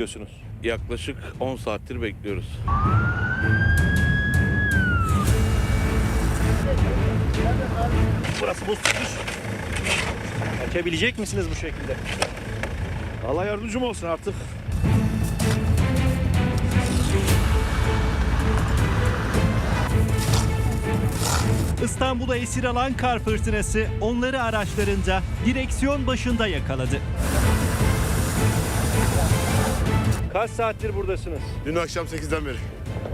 diyorsunuz. Yaklaşık 10 saattir bekliyoruz. Burası buz tutmuş. Açabilecek misiniz bu şekilde? Allah yardımcım olsun artık. İstanbul'a esir alan kar fırtınası onları araçlarında direksiyon başında yakaladı. Kaç saattir buradasınız? Dün akşam 8'den beri.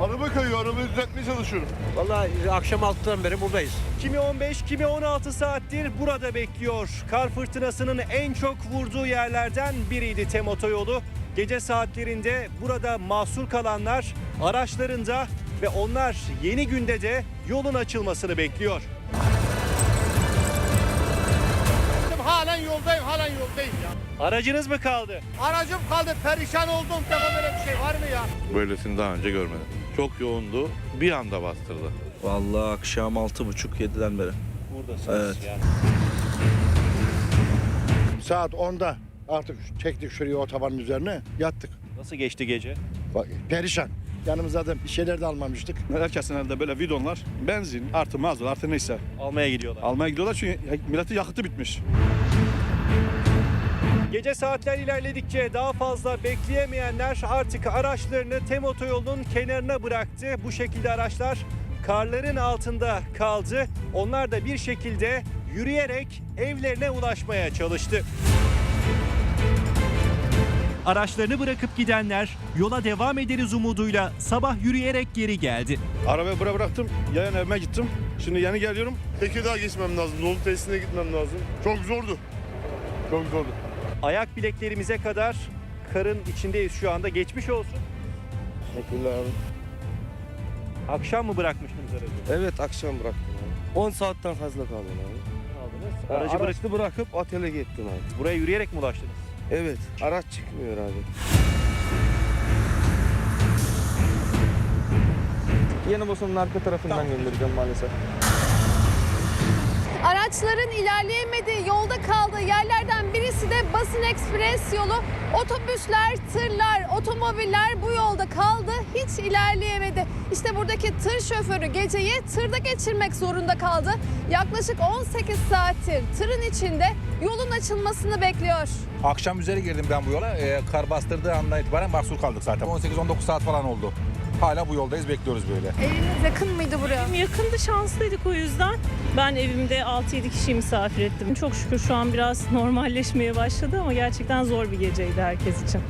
Araba kayıyor, arabayı düzeltmeye çalışıyorum. Vallahi akşam 6'dan beri buradayız. Kimi 15, kimi 16 saattir burada bekliyor. Kar fırtınasının en çok vurduğu yerlerden biriydi Tem Otoyolu. Gece saatlerinde burada mahsur kalanlar araçlarında ve onlar yeni günde de yolun açılmasını bekliyor. Halen yoldayım, halen yoldayım ya. Aracınız mı kaldı? Aracım kaldı, perişan oldum. Defa böyle bir şey var mı ya? Böylesini daha önce görmedim. Çok yoğundu. Bir anda bastırdı. Vallahi akşam 6.30-7'den beri. Buradasınız Evet. yani. Saat 10'da artık çektik şuraya otobanın üzerine yattık. Nasıl geçti gece? Bak, perişan. Yanımıza da bir şeyler de almamıştık. Herkesin elinde böyle bidonlar, benzin, artı mazot, artı neyse. Almaya gidiyorlar. Almaya gidiyorlar çünkü milletin yakıtı bitmiş. Gece saatler ilerledikçe daha fazla bekleyemeyenler artık araçlarını Tem Otoyolu'nun kenarına bıraktı. Bu şekilde araçlar karların altında kaldı. Onlar da bir şekilde yürüyerek evlerine ulaşmaya çalıştı. Araçlarını bırakıp gidenler yola devam ederiz umuduyla sabah yürüyerek geri geldi. Arabayı buraya bıraktım, yayan evime gittim. Şimdi yeni geliyorum. Tekirdağ geçmem lazım, dolu tesisine gitmem lazım. Çok zordu. Çok zordu. Ayak bileklerimize kadar karın içindeyiz şu anda. Geçmiş olsun. Teşekkürler abi. Akşam mı bırakmıştınız aracı? Evet akşam bıraktım abi. 10 saatten fazla kaldım abi. Aldınız. Aracı Aracı bırak bıraktı bırakıp otele gittim abi. buraya yürüyerek mi ulaştınız? Evet araç çıkmıyor abi. Yeni Bosna'nın arka tarafından göndereceğim maalesef. Araçların ilerleyemediği, yolda kaldığı yerlerden birisi de Basın Ekspres yolu. Otobüsler, tırlar, otomobiller bu yolda kaldı, hiç ilerleyemedi. İşte buradaki tır şoförü geceyi tırda geçirmek zorunda kaldı. Yaklaşık 18 saattir tırın içinde yolun açılmasını bekliyor. Akşam üzeri girdim ben bu yola. Ee, kar bastırdığı andan itibaren mahsur kaldık zaten. 18-19 saat falan oldu. Hala bu yoldayız bekliyoruz böyle. Eviniz yakın mıydı buraya? Yakında şanslıydık o yüzden. Ben evimde 6-7 kişiyi misafir ettim. Çok şükür şu an biraz normalleşmeye başladı ama gerçekten zor bir geceydi herkes için.